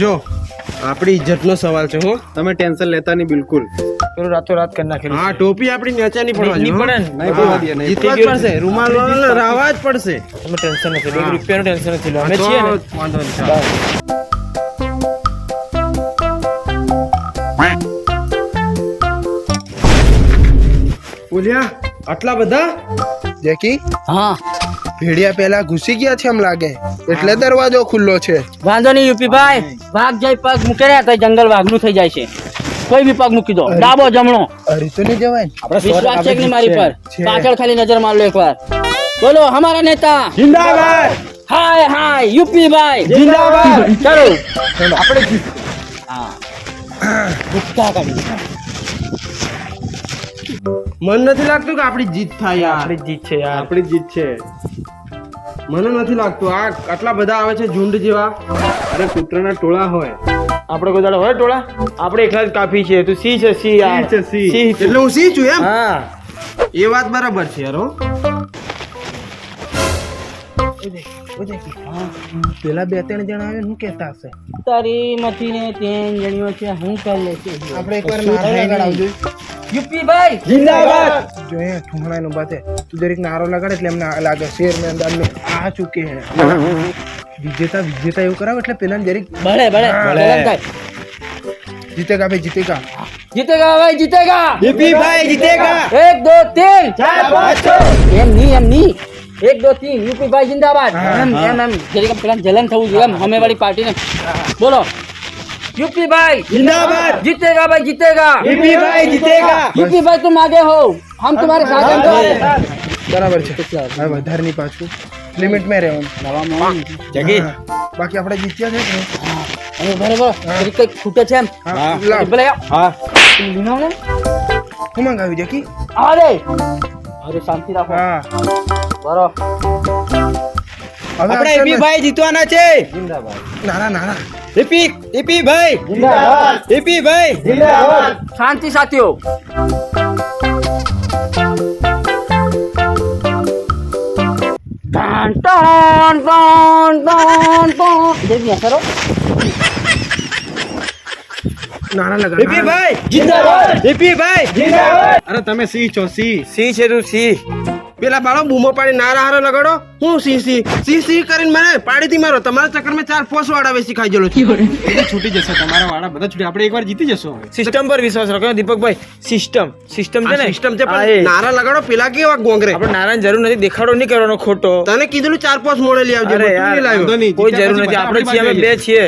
જો આપણી ઇજ્જતનો સવાલ છે હો. તમે ટેન્શન લેતા નહીં બિલકુલ. પેલું રાતો રાત કરી નાખેલું હા ટોપી આપણી નેચા નહીં પડવા નહીં પડે નહીં પડવા દે, નહીં જીતવા જ પડશે રૂમાલ વાળા રાવા જ પડશે. તમે ટેન્શન નથી એક રૂપિયાનું ટેન્શન નથી લો અમે છીએ વાંધો નહીં બોલ્યા આટલા બધા? જેકી? હા. ભેડિયા પેલા ઘૂસી ગયા છે એમ લાગે. એટલે દરવાજો ખુલ્લો છે. વાંધો નહીં યુપીભાઈ વાઘ જઈ પગ મૂકે ને તો જંગલ વાઘનું થઈ જાય છે. કોઈ બી પગ મૂકી દો. ડાબો જમણો. અરે તો નહીં જવાય આપણે વિશ્વાસ છે કે નહીં મારી પર? પાછળ ખાલી નજર માર લો એકવાર. બોલો અમારા નેતા. જિંદાબાદ! હાય હાય યુપી ભાઈ. જિંદાબાદ! ચલો. આપણે હા. ગુસ્સા કાઢી મન નથી લાગતું કે આપણી જીત થાય આપણી જીત છે આપણી જીત છે. મને નથી લાગતું. આ આટલા બધા આવે છે ઝુંડ જેવા. અરે કૂતરાના ટોળા હોય. આપણે કોઈ દાડો હોય ટોળા? આપણે એકલા જ કાપી છે તું સી છે સી આ છે, સી. એટલે હું સી છું એમ? હા. એ વાત બરાબર છે યાર હો. પેલા બે ત્રણ જણા આવે શું કહેતા હશે. તારી મથી ને તેન જણીઓ છે હું કરી લે છે આપણે એકવાર નારો લગાડાવજો યુપી ભાઈ જિંદાબાદ! જો એ ઠુંગણા નું બાતે તું દરેક નારો લગાડે એટલે એમને લાગે શેર મેદાન में आ चुके हैं વિજેતા વિજેતા એવું કરાવે એટલે પેલા જરીક ભલે ભલે ભલે ભાઈ જીતેગા ભાઈ જીતેગા જીતેગા ભાઈ જીતેગા યુપી ભાઈ જીતેગા એક દો तीन એમ નહીં એમ નહીં એક દો तीन યુપી ભાઈ જિંદાબાદ એમ એમ એમ જરીક આમ પેલા જલન થવું જોઈએ એમ અમે વાળી પાર્ટીને બોલો યુપી ભાઈ જિંદાબાદ जीतेगा भाई जीतेगा યુપી ભાઈ જીતેગા यूपी भाई तुम आगे हो हम तुम्हारे साथ हैं तो બરાબર છે હવે વધારે નહીં પાછું લિમિટમાં રહેવાનું જગી બાકી આપણે જીત્યા છે ને બરાબર કઈ ખૂટે છે એમ ભલે હા લીનાવને હું મંગાવી જકી અરે અરે શાંતિ રાખો હા બરો આપણે એપી ભાઈ જીતવાના છે જિંદાબાદ નાના નાના એપી એપી ભાઈ જિંદાબાદ એપી ભાઈ જિંદાબાદ શાંતિ સાથીઓ ટન ton ton ton ton દેવી કરો નાના લગા યુપી ભાઈ! જિંદાબાદ! યુપી ભાઈ! જિંદાબાદ! અરે તમે સી છો સી. સી છે તું સી. પેલા બાળો બૂમો પાડી નારા હારો લગાડો. હું સી સી સી સી કરીને મને પાડી થી મારો. તમારા ચક્કરમાં ચાર ફોસ વાળા વેસી ખાઈ ગયેલો છૂટી જશે તમારા વાળા બધા છૂટી આપણે એકવાર જીતી જશો સિસ્ટમ પર વિશ્વાસ રાખો. દીપકભાઈ સિસ્ટમ. સિસ્ટમ છે ને? સિસ્ટમ છે પણ નારા લગાડો પેલા કેવા ગોંગરે? આપણે નારાયણ જરૂર નથી દેખાડો નહીં કરવાનો ખોટો. તને કીધું ચાર પાંચ મોડે લઈ આવજો અરે યાર, લાવ્યો. કોઈ જરૂર નથી. આપણે છીએ અમે બે છીએ.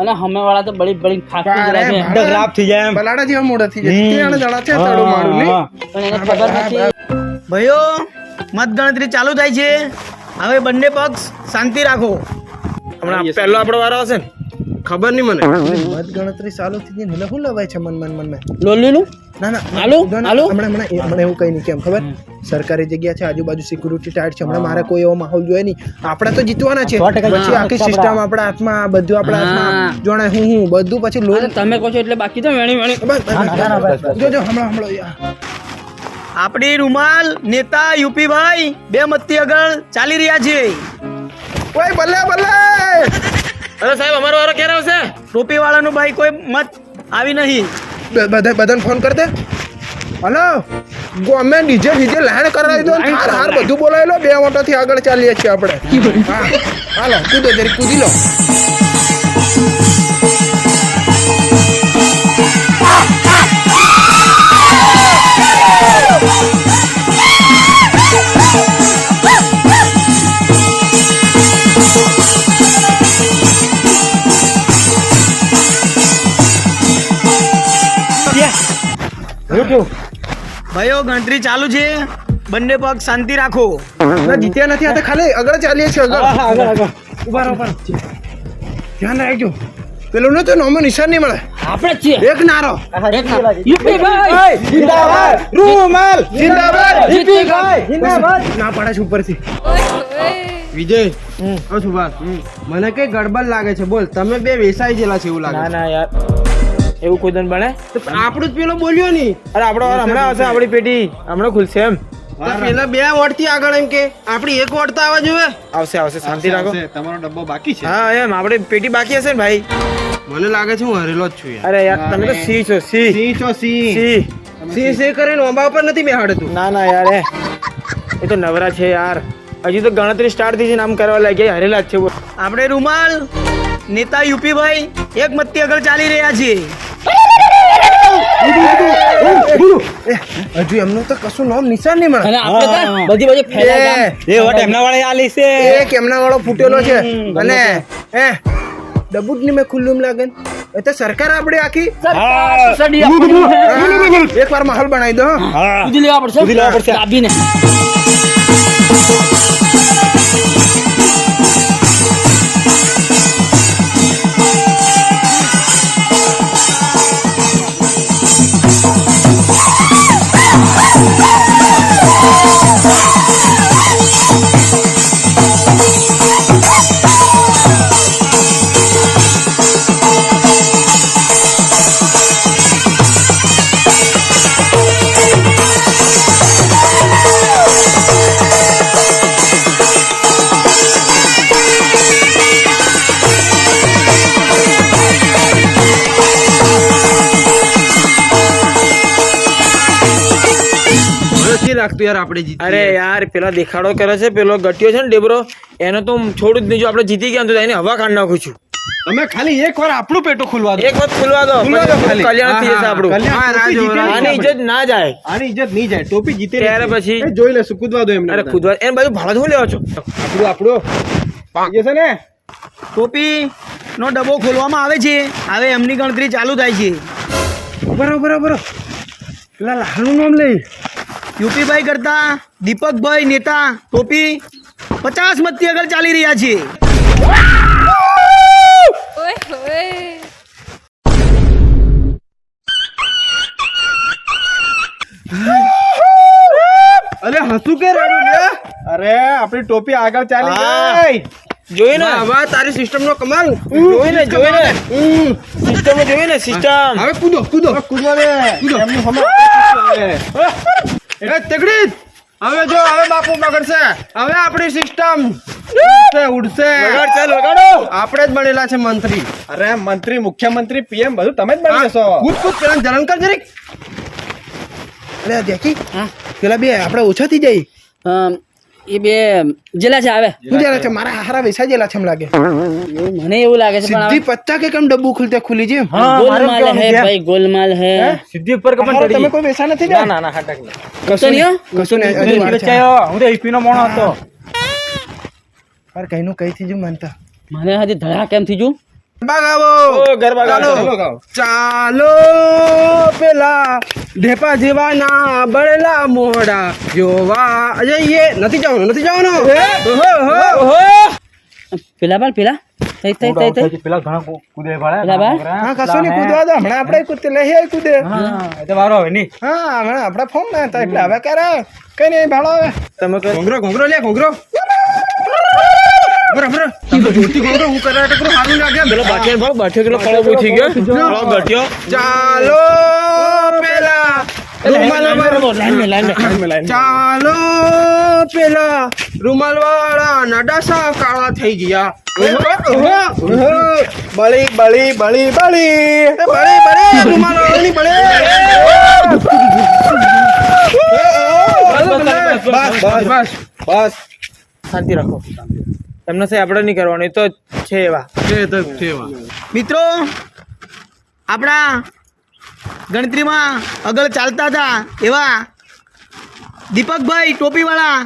અને હમે વાળા તો બળી બળી ખાતી જ રહે છે. ખરાબ થઈ જાય એમ. બલાડા જેવા મોડા થઈ જાય ત્રણ જણા છે તાળું મારું નહીં? પણ એને ખબર નથી. ભાઈઓ મતગણતરી ચાલુ થાય છે. હવે બંને પક્ષ શાંતિ રાખો. હમણાં પહેલો આપણો વારો હશે ને? ખબર નહીં મને. મત ગણતરી ચાલુ થઈ ગઈ એટલે શું લવાય છે મન મન મન લોલી લોલીનું? ના ના. આલુ? જો હમણાં હમણાં એ- હમણાં એવું કંઈ નહીં કેમ ખબર? સરકારી જગ્યા છે આજુબાજુ સિક્યુરિટી ટાઈટ છે હમણાં મારે કોઈ એવો માહોલ જોઈએ નહીં. આપણે તો જીતવાના છે. પછી આખી સિસ્ટમ આપણા. હાથમાં બધું આપણા હાથમાં. જોણે હું હું બધું પછી લોન તમે કહો છો એટલે બાકી તો વેણી વેણી. જો જો હમણાં હમણાં યાર. આપણી રૂમાલ નેતા યુપીભાઈ બે મતથી આગળ ચાલી રહ્યા છે. ઓય ભલે ભલે અરે સાહેબ અમારો વારો ક્યારે આવશે? ટોપી વાળાનો ભાઈ કોઈ મત આવી નહીં. બધા બધાને ફોન કર દે. હલો? ગમે ડીજે ડીજે લાઈન કરાવી દો હાર હાર બધું બોલાવી લો બે ઓટોથી આગળ ચાલીએ છીએ આપણે. હા. હાલો કૂદો જરી કૂદી લો. ભાઈઓ ગણતરી ચાલુ છે. બંને પગ શાંતિ રાખો. ના જીત્યા નથી આ તો ખાલી આગળ ચાલીએ છીએ આગળ. ઊભા રહો ઊભા રહો. ધ્યાન રાખજો. પેલું ને તો નોમો નિશાન નહીં મળે. આપણે જ છીએ. એક નારો. એક ના. યુપી ભાઈ. જિંદાબાદ. રૂમાલ. જિંદાબાદ. યુપી ભાઈ. ના પાડે છે ઉપરથી. વિજય ઓ સુભાષ મને કઈ ગડબડ લાગે છે બોલ. તમે બે વેસાઈ ગયેલા છે એવું ના લાગે ના યાર. એવું કોઈ દન બને? તો આપણું જ પેલો બોલ્યો નહીં. અરે આપણો હમણાં આવશે આપણી પેટી હમણાં ખુલશે એમ. પેલા બે વોટથી આગળ એમ કે આપડી એક વોટ તો આવવા જોઈએ. આવશે આવશે શાંતિ રાખો. તમારો ડબ્બો બાકી છે. હા એમ. આપણે પેટી બાકી હશે ને ભાઈ? મને લાગે છે હું હરેલો જ છું અરે યાર તમે તો સી છો સી. સિંહ છો સિંહ સી. સી સી. કરીને ઓંબા ઉપર નથી બેહાડતું. ના ના યાર એ. એ તો નવરા છે યાર. હજી તો ગણતરી સ્ટાર્ટ થઈ છે નામ કરવા લાગ્યા. હરેલા જ છે આપણે રૂમાલ નેતા યુપીભાઈ એક મતથી આગળ ચાલી રહ્યા છીએ. હજુ એમનું તો કશું નામ નિશાન નહીં મળે બધી બાજુ એ એ વટ એમના વાળે આલી છે. એ કેમના વાળો ફૂટેલો છે. અને એ ડબુટની મેં ખુલ્લું લાગે એ તો સરકાર આપણે આખી એક વાર માહોલ બનાવી દો હં? લેવા પડશે? યાર આપણે જીતી અરે યાર પેલા દેખાડો કરે છે પેલો ગટ્યો છે ને ડેબરો એનો તો છોડું જ નહીં જો આપણે જીતી ગયા તો એને હવા કાઢ નાખું છું. તમે ખાલી એક વાર આપણું પેટું ખુલવા દો. એક વાર ખુલવા દો. કલ્યાણ થઈ જશે આપણું. આની ઇજ્જત ના જાય. આની ઇજ્જત નહીં જાય ટોપી જીતે ત્યારે પછી- જોઈ લેશું કૂદવા દો એમને અરે કૂદવા એમ એને બાજુ ભાડો શું લેવા છો? આપણું આપણું. એ છે ને? ટોપી નો ડબ્બો ખોલવામાં આવે છે. હવે એમની ગણતરી ચાલુ થાય છે. બરાબર બરાબર પેલા લાલનું નામ લઈ. યુપીભાઈ કરતા દીપકભાઈ નેતા ટોપી પચાસ મતથી આગળ ચાલી રહ્યા છે. અરે હસું કે રડું લે? અરે આપણી ટોપી આગળ ચાલી. ગઈ. જોઈ ને. વાહ, તારી સિસ્ટમ નો કમાલ જોઈ ને જોઈ ને. સિસ્ટમ જોયું ને સિસ્ટમ હવે કૂદો કૂદો. કૂદો. દે એમની એ તેગડી હવે જો હવે બાપુ બગડશે. હવે આપણી સિસ્ટમ ઉડશે આપણે જ બનેલા છે મંત્રી. અરે મંત્રી મુખ્યમંત્રી પીએમ બધું તમે જ બની જશો. કૂદ કૂદ પેલા જલન કર જરીક. અરે દેખી. પેલા બે આપણે ઓછા થઈ જાય. અમ, એ બે જેલા છે આવે. શું જરા છે? મારા હારા વેસા જેલા છે એમ લાગે. એવું મને એવું લાગે છે પણ પત્તા કે કેમ ડબ્બુ ખુલતે ખુલી છે હવે ગોલમાલ હે ભાઈ ગોલમાલ હે. સિદ્ધિ ઉપર હારા તમે કોઈ વેસા નથી ના ના ના હટક નહીં. નહીં કશું નહીં હજુ હું તો એપી નો મોણો હતો. અરે કઈનું કઈ થી જ મને હજી ધડા કેમ થઈ જુ બગાવો. ઓ ગરબા ચાલો પેલા ઢેપા જેવાના બળેલા મોડા જોવા જઈએ. નથી જવાનું નથી જવાનું. પેલા બાલ પેલા. થઈ થઈ થઈ થઈ. પેલા ઘણા કુદે પેલા બાલ હા કશું નહીં કૂદવા દો. હમણાં આપણે કૂદતે લઈ આવી કૂદે. એ તો વારો હવે નહીં. હા હમણાં આપણે ફોન ના હતા એટલે હવે કરે કઈ નહીં ભાડો હવે તમે ઘોંઘરો ઘોંઘરો લે ઘોંઘરો. હું પેલો ચાલો પેલા ચાલો પેલા રૂમાલ વાળા નડાસા કાળા થઈ ગયા. બળી બળી બળી બળી. બળી બળી રૂમાલ વાળાની બળી. બસ બસ બસ બસ શાંતિ રાખો. તમને છે આપણે નહીં કરવાનું એ તો છે એવા. છે છે મિત્રો આપણા ગણતરીમાં આગળ ચાલતા હતા એવા દીપકભાઈ ટોપીવાળા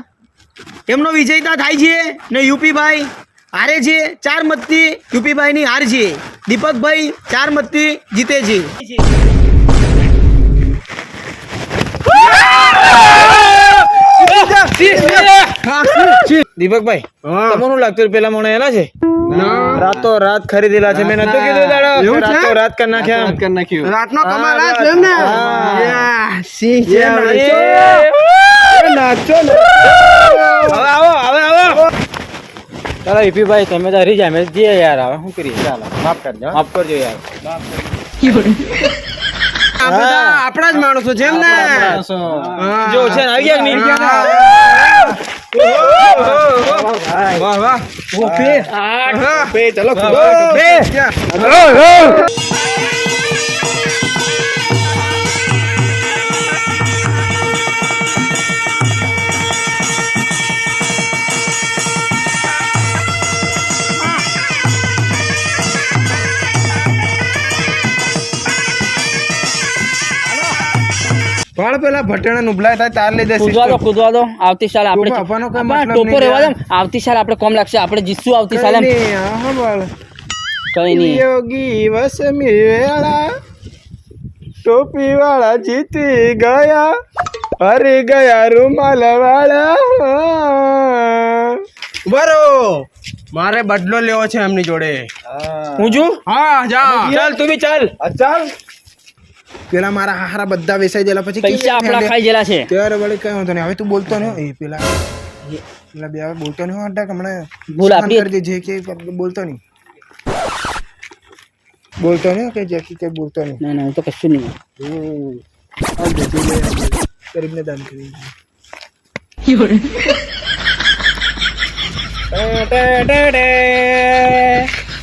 એમનો વિજેતા થાય છે ને યુપીભાઈ હારે છે ચાર મતથી યુપીભાઈની હાર છે દીપકભાઈ ચાર મતથી જીતે છે દીપકભાઈ હા. તમને લાગતું પેલા મને એલા છે. રાતો રાત ખરીદેલા છે. મેં નતું કીધું દાડો એવું? રાતો રાત કરી નાખ્યા કરી નાખ્યું. રાતનો કમાલ આ છે ને હા. યા, સિંહ છે નાચો. એ નાચો ને. હવે આવો હવે આવો. ચાલો ઈપીભાઈ તમે તો હરી જાય મેં જે યાર હવે શું કરીએ? ચાલો માફ કરજો માફ કરજો યાર. આપણા જ માણસો છે એમ ને જો છે ને આવી ગયા. વાહ વાહ. બે ચલો પણ પેલા ભટેણા નુબલા થાય તાર લઈ જશે કૂદવા દો કૂદવા દો. આવતી સાલ આપણે આપવાનો કોઈ મતલબ ટોપો રહેવા દો આવતી સાલ આપણે કોમ લાગશે આપણે જીતશું આવતી સાલ એમ. કઈ નહીં. યોગી વસ મેળા ટોપી વાળા જીતી ગયા હરી ગયા રૂમાલ વાળા. બરો મારે બદલો લેવો છે એમની જોડે. હું જો હા જા. ચાલ તું બી ચાલ. ચાલ. પેલા મારા હારા બધા વેસાઈ દેલા પછી પૈસા આપણા ખાઈ ગયેલા છે. ત્યારે વળી કઈ વાંધો નહીં. હવે તું બોલતો નહીં. એ પેલા પેલા બે હવે બોલતો નહીં હો, હમણાં ભૂલ આપી. કરી દે, જે કે બોલતો નહીં. બોલતો નહીં કે જે કે બોલતો નહીં. ના ના હું તો કશું નહીં. આ બધું લે, ગરીબને દાન કરી.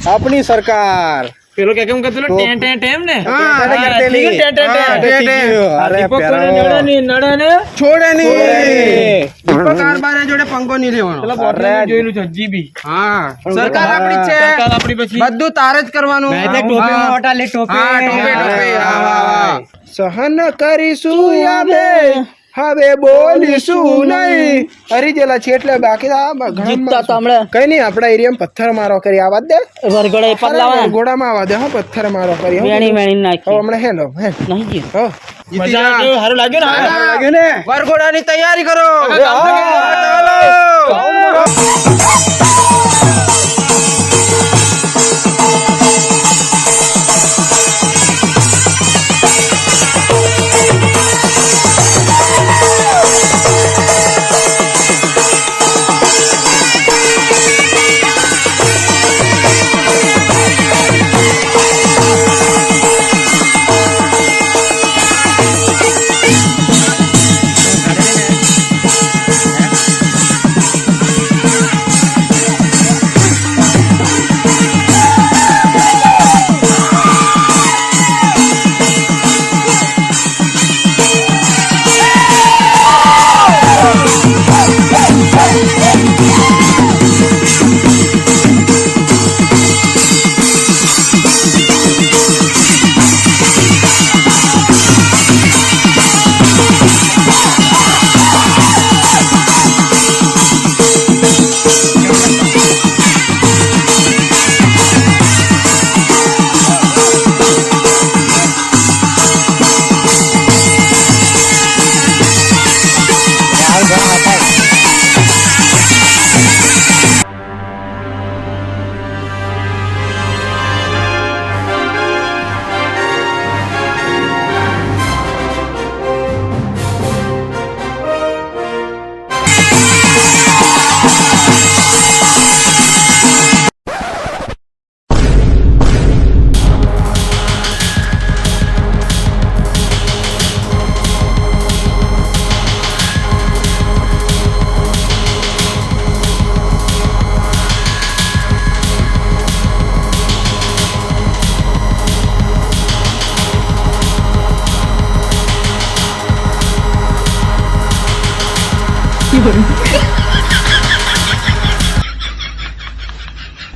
આપણી સરકાર. પેલો કે કેમ કરતો? ટેન ટેન ટેમ ને? હા. Ten ten ten. અરે. નડે ની નડે ને છોડે નહીં. દીપક કારબારે જોડે પંગો નહીં લેવાનો. પેલા બોટલ જોયેલું છે જીબી હા. સરકાર આપણી જ સરકાર આપણી પછી. બધું તારે જ કરવાનું. હા, હા, ટોપે ટોપે. હા, વાહ, વાહ. સહન કરીશું હવે બોલીશું નહીં? હરી જેલા છે એટલે બાકી જીતતા તો કઈ નહીં આપણા એરિયામાં પથ્થર મારો કરી આવા દે. વરગડે પગ ગોડામાં આવા દે હા પથ્થર મારો કરી વેણી વેણી નાખી. હમણાં હેલો હે. નહીં જી. હો. સારું લાગ્યું ને? લાગ્યું ને? વરઘોડાની તૈયારી કરો. 有人，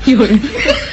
有人。